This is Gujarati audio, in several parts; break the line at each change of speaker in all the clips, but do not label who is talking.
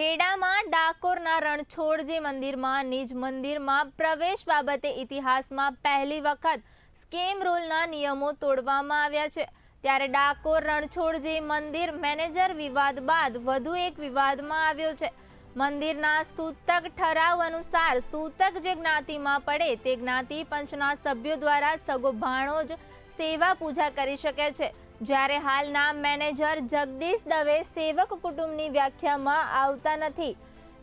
ખેડામાં ડાકોરના રણછોડજી મંદિરમાં, નિજ મંદિરમાં પ્રવેશ બાબતે ઇતિહાસમાં પહેલી વખત સ્કેમ રૂલના નિયમો તોડવામાં આવ્યા છે. ત્યારે ડાકોર રણછોડજી મંદિર મેનેજર વિવાદ બાદ વધુ એક વિવાદમાં આવ્યો છે. મંદિરના સૂતક ઠરાવ અનુસાર સૂતક જે જ્ઞાતિમાં પડે તે જ્ઞાતિ પંચના સભ્યો દ્વારા સગો ભાણો જ સેવા પૂજા કરી શકે છે. જ્યારે હાલના મેનેજર જગદીશ દવે સેવક કુટુંબની વ્યાખ્યામાં આવતા નથી.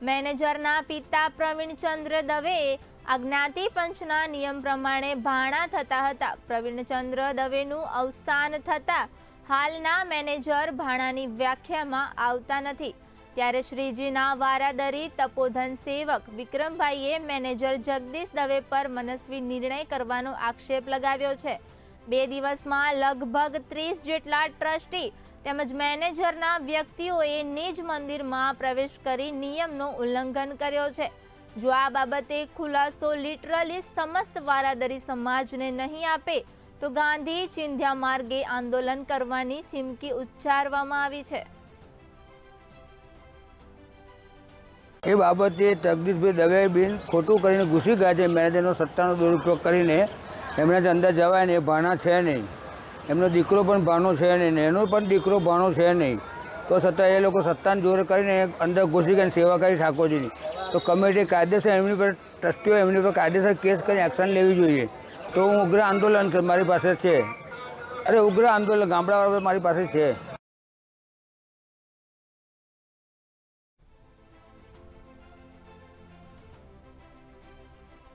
મેનેજરના પિતા પ્રવીણચંદ્ર દવેએ અજ્ઞાતિ જ્ઞાતિ પંચના નિયમ પ્રમાણે ભાણા થતા હતા. પ્રવીણચંદ્ર દવેનું અવસાન થતાં હાલના મેનેજર ભાણાની વ્યાખ્યામાં આવતા નથી. ત્યારે શ્રીજીના વારાદરી તપોધન સેવક વિક્રમભાઈએ મેનેજર જગદીશ દવે પર મનસ્વી નિર્ણય કરવાનો આક્ષેપ લગાવ્યો છે. બે દિવસમાં લગભગ ત્રીસ જેટલા ટ્રસ્ટી તેમજ મેનેજરના વ્યક્તિઓએ નિજ મંદિરમાં પ્રવેશ કરી નિયમનો ઉલ્લંઘન કર્યો છે. જો આ બાબતે ખુલાસો લિટરલી સમસ્ત વારાદરી સમાજને નહીં આપે, તો ગાંધી ચિંધ્યા માર્ગે આંદોલન કરવાની ચીમકી ઉચ્ચારવામાં આવી છે.
એ બાબતે જગદીશભાઈ દવે બિન ખોટું કરીને ઘૂસી ગયા છે. મેનેજરનો સત્તાનો દુરુપયોગ કરીને એમણે જ અંદર જવાય ને એ ભાણા છે નહીં. એમનો દીકરો પણ ભાણો છે નહીં એનો પણ દીકરો ભાણો છે નહીં. તો છતાં એ લોકો સત્તાને જોર કરીને અંદર ઘૂસી ગઈને સેવા કરી ઠાકોરજીની. તો કમિટી કાયદેસર એમની પર, ટ્રસ્ટીઓ એમની પર કાયદેસર કેસ કરીને એક્શન લેવી જોઈએ. તો હું ઉગ્ર આંદોલન મારી પાસે છે. અરે ઉગ્ર આંદોલન ગામડાવાળા મારી પાસે છે.